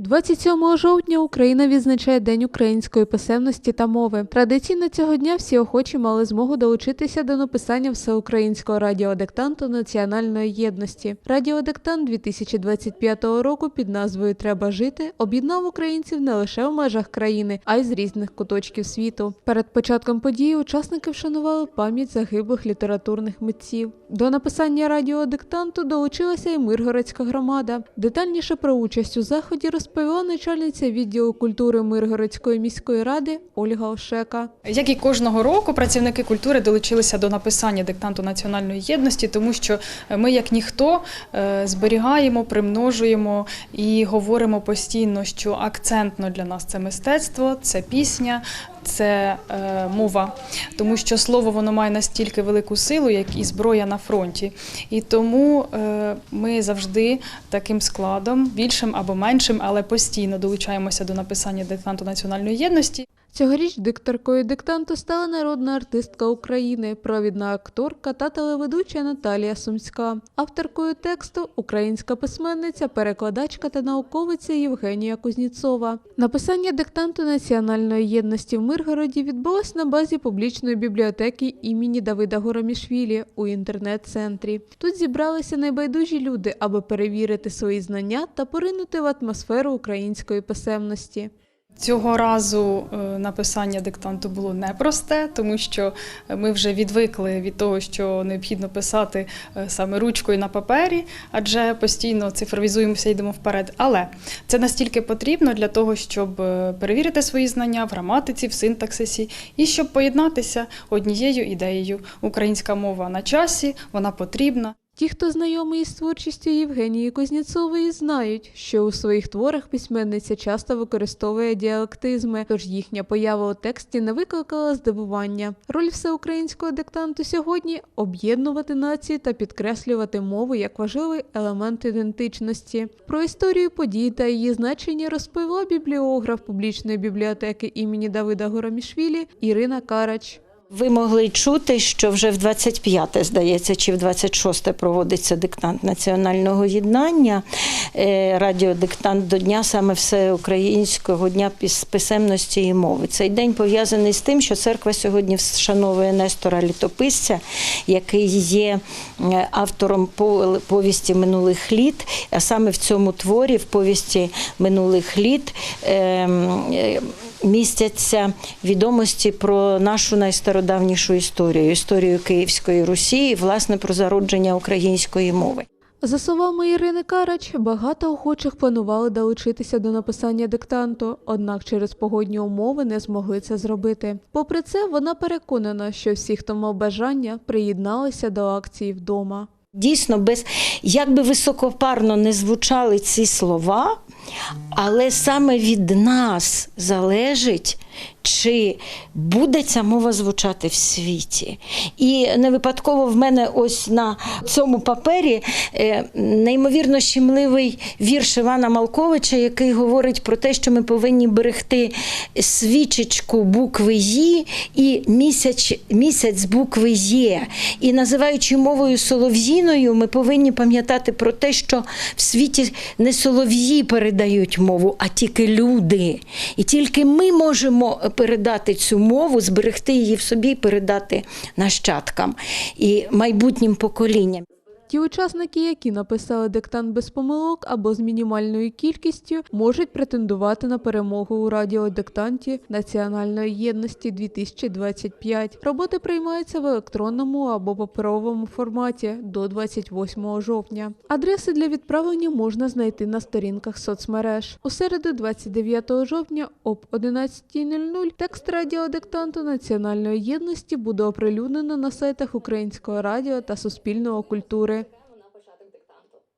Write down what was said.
27 жовтня Україна відзначає День української писемності та мови. Традиційно цього дня всі охочі мали змогу долучитися до написання всеукраїнського радіодиктанту національної єдності. Радіодиктант 2025 року під назвою Треба жити об'єднав українців не лише в межах країни, а й з різних куточків світу. Перед початком події учасники вшанували пам'ять загиблих літературних митців. До написання радіодиктанту долучилася і Миргородська громада. Детальніше про участь у заході розповіла начальниця відділу культури Миргородської міської ради Ольга Ошека. Як і кожного року, працівники культури долучилися до написання диктанту національної єдності, тому що ми, як ніхто, е, зберігаємо, примножуємо і говоримо постійно, що акцентно для нас це мистецтво, це пісня. Це е, мова, тому що слово воно має настільки велику силу, як і зброя на фронті. І тому е, ми завжди таким складом, більшим або меншим, але постійно долучаємося до написання диктанту національної єдності. Цьогоріч дикторкою диктанту стала народна артистка України, провідна акторка та телеведуча Наталія Сумська. Авторкою тексту українська письменниця, перекладачка та науковиця Євгенія Кузніцова. Написання диктанту національної єдності в Миргороді відбулось на базі публічної бібліотеки імені Давида Горомішвілі у інтернет-центрі. Тут зібралися найбайдужі люди, аби перевірити свої знання та поринути в атмосферу української писемності. Цього разу е, написання диктанту було непросте, тому що ми вже відвикли від того, що необхідно писати е, саме ручкою на папері, адже постійно цифровізуємося йдемо вперед. Але це настільки потрібно для того, щоб е, перевірити свої знання в граматиці, в синтаксисі і щоб поєднатися однією ідеєю. Українська мова на часі, вона потрібна. Ті, хто знайомий із творчістю Євгенії Кузнєцової, знають, що у своїх творах письменниця часто використовує діалектизми, тож їхня поява у тексті не викликала здивування. Роль всеукраїнського диктанту сьогодні об'єднувати нації та підкреслювати мову як важливий елемент ідентичності. Про історію подій та її значення розповіла бібліограф публічної бібліотеки імені Давида Горомішвілі Ірина Карач. Ви могли чути, що вже в 25-те, здається, чи в 26-те проводиться диктант національного єднання, е, радіодиктант до дня саме всеукраїнського дня писемності і мови. Цей день пов'язаний з тим, що церква сьогодні вшановує Нестора Літописця, який є е, автором повісті минулих літ, а саме в цьому творі, в повісті минулих літ. Містяться відомості про нашу найстародавнішу історію, історію Київської Русі, і, власне, про зародження української мови. За словами Ірини Карач, багато охочих планували долучитися до написання диктанту, однак через погодні умови не змогли це зробити. Попри це, вона переконана, що всі, хто мав бажання, приєдналися до акції вдома. Дійсно, без як би високопарно не звучали ці слова, але саме від нас залежить, чи буде ця мова звучати в світі. І не випадково в мене ось на цьому папері е, неймовірно щемливий вірш Івана Малковича, який говорить про те, що ми повинні берегти свічечку букви «Ї» і місяць, місяць букви Є. І називаючи мовою солов'їною, ми повинні пам'ятати про те, що в світі не солов'ї передають мову, а тільки люди. І тільки ми можемо передати цю мову, зберегти її в собі передати нащадкам і майбутнім поколінням. Ті учасники, які написали диктант без помилок або з мінімальною кількістю, можуть претендувати на перемогу у радіодиктанті Національної єдності 2025. Роботи приймаються в електронному або паперовому форматі до 28 жовтня. Адреси для відправлення можна знайти на сторінках соцмереж. У середу, 29 жовтня, об 11.00 текст радіодиктанту Національної єдності буде оприлюднено на сайтах Українського радіо та Суспільного культури.